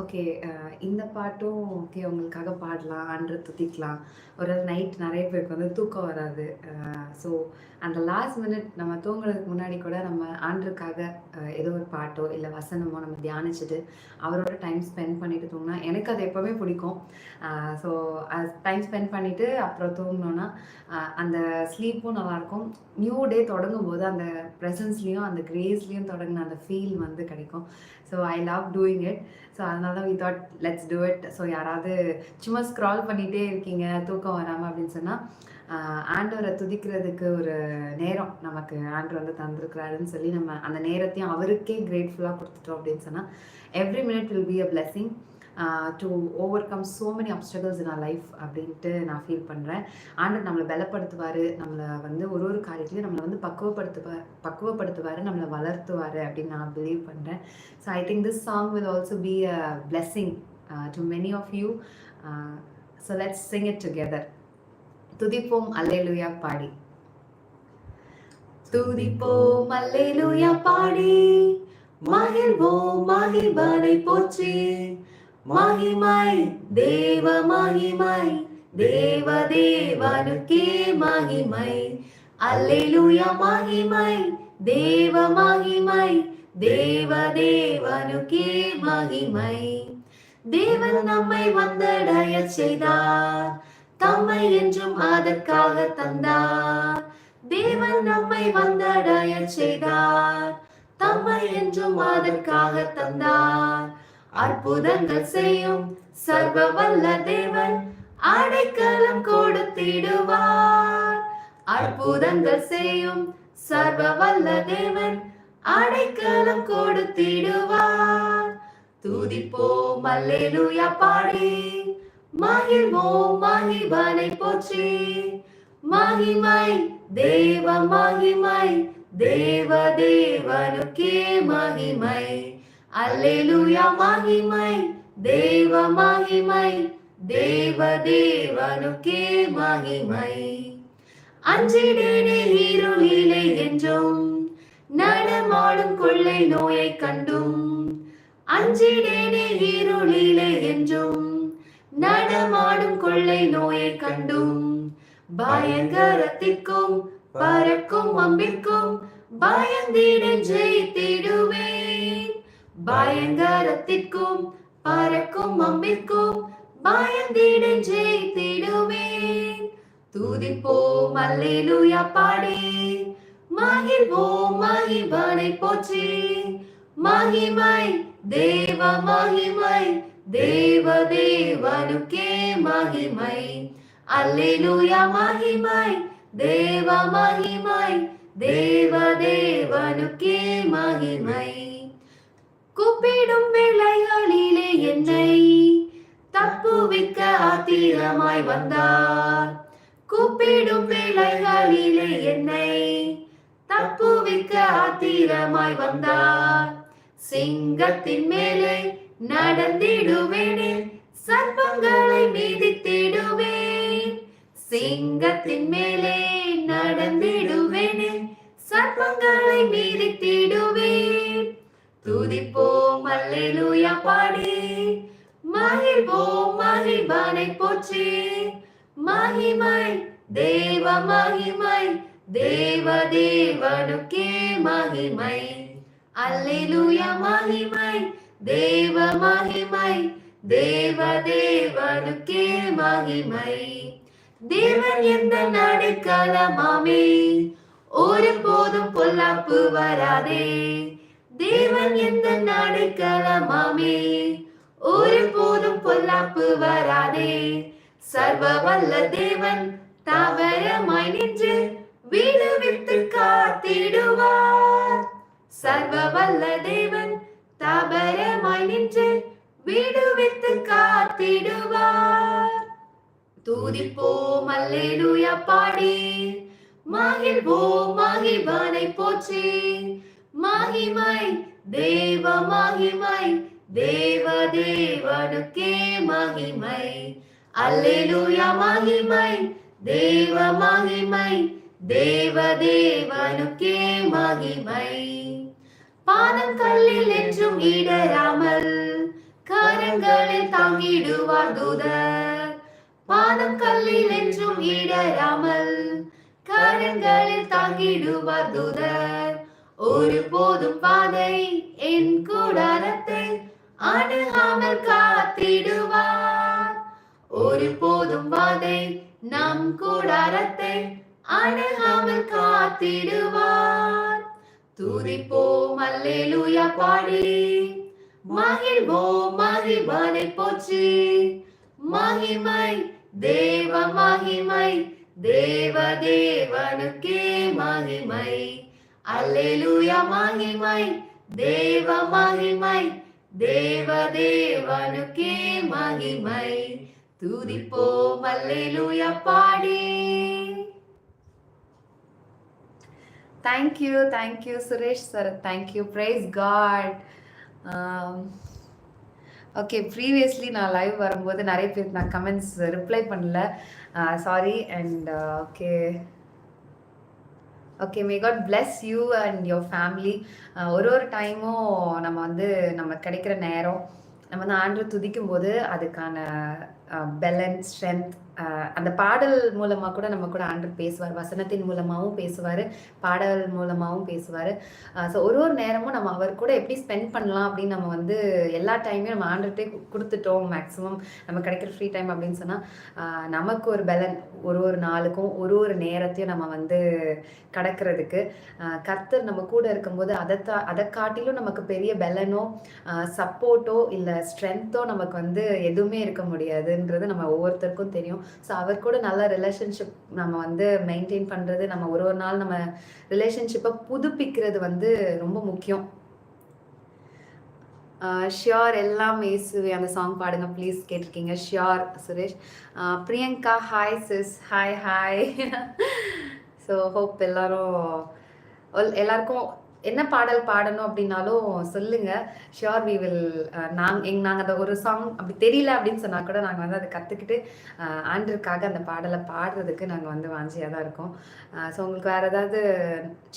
Okay. இந்த பாட்டும் okay உங்களுக்காக பாடலாம், அன்று துதிக்கலாம். ஒரு நைட் நிறைய பேருக்கு வந்து தூக்கம் வராது. ஸோ அந்த லாஸ்ட் மினிட் நம்ம தூங்குறதுக்கு முன்னாடி கூட நம்ம ஆண்டுக்காக ஏதோ ஒரு பாட்டோ, இல்லை வசனமோ நம்ம தியானிச்சுட்டு, அவரோட டைம் ஸ்பெண்ட் பண்ணிட்டு தூங்கினா எனக்கு அது எப்போவுமே பிடிக்கும். ஸோ அது டைம் ஸ்பெண்ட் பண்ணிட்டு அப்புறம் தூங்கினோன்னா அந்த ஸ்லீப்பும் நல்லாயிருக்கும். நியூ டே தொடங்கும் போது அந்த ப்ரெசன்ஸ்லேயும் அந்த கிரேஸ்லேயும் தொடங்கின அந்த ஃபீல் வந்து கிடைக்கும். So I love doing it. So அதனால அதனால we thought let's do it. So யாராவது சும்மா ஸ்க்ரால் பண்ணிகிட்டே இருக்கீங்க, தூக்கம் வராமல் அப்படின்னு சொன்னால் ஆண்டவரை துதிக்கிறதுக்கு ஒரு நேரம் நமக்கு ஆண்டவர் வந்து தந்திருக்கிறாருன்னு சொல்லி நம்ம அந்த நேரத்தையும் அவருக்கே கிரேட்ஃபுல்லாக கொடுத்துட்டோம் அப்படின்னு சொன்னால் every minute will be a blessing to overcome so many obstacles in our life அப்படின்ட்டு நான் ஃபீல் பண்றேன். ஆண்டு நம்மளை பலப்படுத்துவார் நம்மளை வந்து ஒரு ஒரு காரியத்துலையும் நம்மளை வந்து பக்குவப்படுத்துவார் பக்குவப்படுத்துவாரு, நம்மளை வளர்த்துவாரு அப்படின்னு நான் பிலீவ் பண்றேன். So I think this song will also be a blessing to many of you. So let's sing it together. துதிப்போம் அல்லேலூயா பாடி. துதிப்போம் அல்லேலூயா பாடி, மகிழ்வோம் மகிழ்வனை போற்றி. மகிமை தேவ மகிமை, தேவ தேவனுக்கே மகிமை. அல்லேலூயா மகிமை, தேவ மகிமை, தேவ தேவனுக்கே மகிமை. தேவன் நம்மை வந்தடைய செய்தார், தம்மை என்றும் அதற்காக தந்தார். தேவன் நம்மை வந்தடைய செய்தார், தம்மை என்றும் அதற்காக தந்தார். அற்புதங்கள் செய்யும் சர்வ வல்ல தேவன் அடைக்கலம் கொடுத்திடுவார். அற்புதங்கள் செய்யும் சர்வ வல்ல தேவன் அடைக்கலம் கொடுத்திடுவார். துதிப்போம் அல்லேலூயா பாடி, மகிழ்வோம் மகிபனை போற்றி. மகிமை தேவ மகிமை, தேவ தேவனுக்கே மகிமை. அல்லேலூயா மகிமை, தேவ மகிமை, தேவ தேவனுக்கே மகிமை. அஞ்சினேனே இருளிலே என்றும், நடமாடும் கொள்ளை நோயை கண்டும். அஞ்சினேனே இருளிலே என்றும், நடமாடும் கொள்ளை நோயை கண்டும். பயங்கரத்திற்கும் பறக்கும் அம்பிற்கும் பயந்திட ஜெயித்திடுவேன். பயங்கரத்திற்கும் பறக்கும் அம்பிற்கும் பயந்திடேன் ஜெயித்திடுவேன். துதிப்போம் அல்லேலூயா பாடி, மகிழ்வோம் மகிபனை போற்றி. மகிமை தேவ மகிமை, தேவ தேவனுக்கே மகிமை. அல்லேலூயா மகிமை, தேவ மகிமை, தேவ தேவனுக்கே மகிமை. கூப்பிடும் வேளைகளிலே என்னை. தப்புவிக்க ஆத்திரமாய் வந்தார். கூப்பிடும் வேளைகளிலே என்னை. தப்புவிக்க ஆத்திரமாய் வந்தார். சிங்கத்தின் மேலே நடந்திடுவேனே, சர்ப்பங்களை மீதித்திடுவேன். சிங்கத்தின் மேலே நடந்திடுவேனே, சர்ப்பங்களை மீதித்திடுவேன். துதிப்போ அல்லேலூயா பாடி, மகிழ்வோம் மகிழ்வானை போற்றி. மகிமை தேவ மகிமை, தேவ தேவனுக்கே மகிமை. அல்லேலூயா மகிமை, தேவ மகிமை, தேவ தேவனுக்கே மகிமை. தேவன் எந்த நடுக்கலமாமே ஒரு போதும் பொல்லாப்பு வராதே. தேவன் எந்த நாடைக்கலமாமே ஒரு போதும் பொல்லாப்பு வராதே. சர்வ வல்ல தேவன் தாவரமாய் நின்று விடுவித்து காத்திடுவார். சர்வ வல்ல தேவன் தாவரமாய் நின்று விடுவித்து காத்திடுவார். தூதிப்போம் அல்லேலூயா பாடி, மகிழ்வோம் மகிழ்வானை போற்றி. மகிமை தேவ மகிமை, தேவ தேவனுக்கே மகிமை. அல்லேலூயா மகிமை, தேவ மகிமை, தேவ தேவனுக்கே மகிமை. பாதம் கல்லில் என்றும் இடராமல் கரங்களில் தாங்கிடுவார் தூதர் பாதம் கல்லில் என்றும் இடராமல் கரங்களில் தாங்கிடுவார் தூதர் ஒரு போதும் பாதை என் கூடாரத்தை அணுகாமல் காத்திடுவார். ஒரு போதும் பாதை நம் கூடாரத்தை அணுகாமல் காத்திடுவார். துதிப்போம் அல்லேலூயா பாடி. மகிழ்வோம் மகிழ்வானை போச்சு மகிமை தேவ மகிமை தேவ தேவனுக்கே மகிமை. அல்லேலூயா மகிமை தேவ மகிமை தேவ தேவனுக்கே மகிமை துதிப்போம் அல்லேலூயா பாடி thank you thank you Suresh sir thank you praise God okay previously நான் லைவ் வரும்போது நிறைய பேர் நான் கமெண்ட்ஸ் ரிப்ளை பண்ணல. Sorry and okay okay may God bless you and your family ஒரு ஒரு டைமும் நம்ம வந்து நம்ம கிடைக்கிற நேரம் நம்ம வந்து ஆண்டு துதிக்கும் போது அதுக்கான uh, பெலன் ஸ்ட்ரென்த் அந்த பாடல் மூலமாக கூட நம்ம கூட ஆண்டு பேசுவார். வசனத்தின் மூலமாகவும் பேசுவார். பாடல் மூலமாகவும் பேசுவார். ஸோ ஒரு ஒரு நேரமும் நம்ம அவர் கூட எப்படி ஸ்பெண்ட் பண்ணலாம் அப்படின்னு நம்ம வந்து எல்லா டைமையும் நம்ம ஆண்டுகிட்டே கொடுத்துட்டோம் மேக்ஸிமம் நம்ம கிடைக்கிற ஃப்ரீ டைம் அப்படின்னு சொன்னால் நமக்கு ஒரு பலன். ஒரு ஒரு நாளுக்கும் ஒரு ஒரு நேரத்தையும் நம்ம வந்து கடக்கிறதுக்கு கர்த்தர் நம்ம கூட இருக்கும்போது அதை அதை காட்டிலும் நமக்கு பெரிய பலனோ சப்போர்ட்டோ இல்லை ஸ்ட்ரென்த்தோ நமக்கு வந்து எதுவுமே இருக்க முடியாதுன்றது நம்ம ஒவ்வொருத்தருக்கும் தெரியும். ஸோ அவர் கூட நல்ல ரிலேஷன்ஷிப் நம்ம வந்து மெயின்டைன் பண்ணுறது நம்ம ஒரு ஒரு நாள் நம்ம ரிலேஷன்ஷிப்பை புதுப்பிக்கிறது வந்து ரொம்ப முக்கியம். ஷியோர் எல்லாம் இயேசுவே அந்த சாங் பாடுங்க ப்ளீஸ் கேட்டிருக்கீங்க. Sure Suresh. Priyanka hi sis hi hi so hope எல்லாரும் எல்லாருக்கும் என்ன பாடல் பாடணும் அப்படின்னாலும் சொல்லுங்க. ஷியோர் வி வில் நாங்கள் எங் நாங்கள் அந்த ஒரு சாங் அப்படி தெரியல அப்படின்னு சொன்னால் கூட நாங்கள் வந்து அதை கற்றுக்கிட்டு ஆண்டிற்காக அந்த பாடலை பாடுறதுக்கு நாங்கள் வந்து வாஞ்சியாக தான் இருக்கோம். ஸோ உங்களுக்கு வேறு ஏதாவது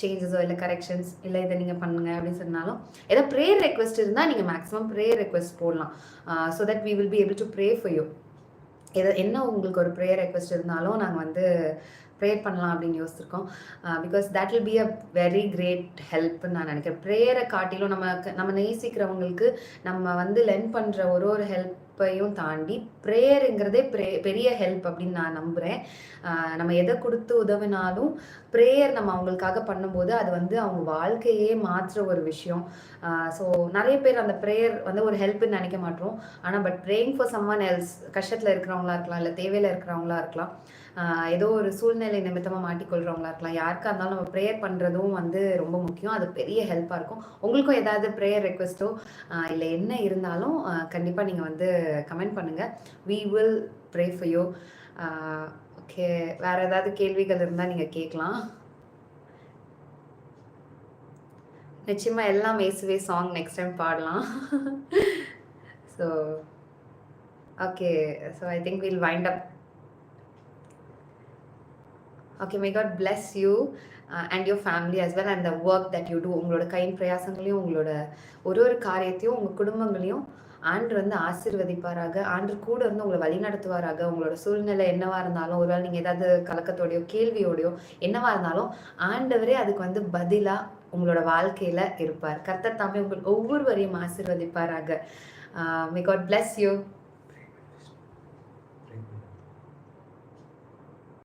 சேஞ்சஸோ இல்லை கரெக்ஷன்ஸ் இல்லை இதை நீங்கள் பண்ணுங்க அப்படின்னு சொன்னாலும் ஏதாவது ப்ரேயர் ரெக்வஸ்ட் இருந்தால் நீங்கள் மேக்ஸிமம் ப்ரேயர் ரெக்வஸ்ட் போடலாம். So that we will be able to pray for you எது என்ன உங்களுக்கு ஒரு ப்ரேயர் ரெக்வஸ்ட் இருந்தாலும் நாங்கள் வந்து ப்ரேயர் பண்ணலாம் அப்படின்னு யோசிச்சிருக்கோம். Because that will be a very great ஹெல்ப்னு நான் நினைக்கிறேன். ப்ரேயரை காட்டிலும் நம்ம நம்ம நேசிக்கிறவங்களுக்கு நம்ம வந்து லென் பண்ணுற ஒரு ஒரு ஹெல்ப்பையும் தாண்டி ப்ரேயருங்கிறதே ப்ரே பெரிய ஹெல்ப் அப்படின்னு நான் நம்புகிறேன் நம்ம எதை கொடுத்து உதவினாலும் ப்ரேயர் நம்ம அவங்களுக்காக பண்ணும்போது அது வந்து அவங்க வாழ்க்கையே மாற்றுற ஒரு விஷயம். ஸோ நிறைய பேர் அந்த ப்ரேயர் வந்து ஒரு ஹெல்ப்னு நினைக்க மாட்டோம். ஆனால் but praying for someone else கஷ்டத்தில் இருக்கிறவங்களா இருக்கலாம் இல்லை தேவையில் இருக்கிறவங்களா இருக்கலாம். ஏதோ ஒரு சூழ்நிலை நிமித்தமாக மாட்டிக்கொள்கிறவங்களா இருக்கலாம். யாருக்காக இருந்தாலும் நம்ம ப்ரேயர் பண்ணுறதும் வந்து ரொம்ப முக்கியம். அது பெரிய ஹெல்ப்பாக இருக்கும். உங்களுக்கும் ஏதாவது ப்ரேயர் ரெக்வெஸ்ட்டோ இல்லை என்ன இருந்தாலும் கண்டிப்பாக நீங்கள் வந்து கமெண்ட் பண்ணுங்கள் we will pray for you okay வேறு ஏதாவது கேள்விகள் இருந்தால் நீங்கள் கேட்கலாம். நிச்சயமாக எல்லாம் மேசுவே சாங் நெக்ஸ்ட் டைம் பாடலாம். So okay so I think will wind up okay may God bless you and your family as well and the work that you do உங்களோட கையின் பிரயாசங்களையும் உங்களோட ஒரு ஒரு காரியத்தையும் உங்கள் குடும்பங்களையும் ஆண்டு வந்து ஆசிர்வதிப்பாராக. ஆண்டு கூட இருந்து உங்களை வழி நடத்துவாராக. உங்களோட சூழ்நிலை என்னவா இருந்தாலும் ஒருவேளை நீங்கள் ஏதாவது கலக்கத்தோடையோ கேள்வியோடையோ என்னவா இருந்தாலும் ஆண்டவரே அதுக்கு வந்து பதிலாக உங்களோட வாழ்க்கையில் இருப்பார். கர்த்தர் தாமே உங்கள் ஒவ்வொருவரையும் ஆசிர்வதிப்பாராக. May uh, God bless you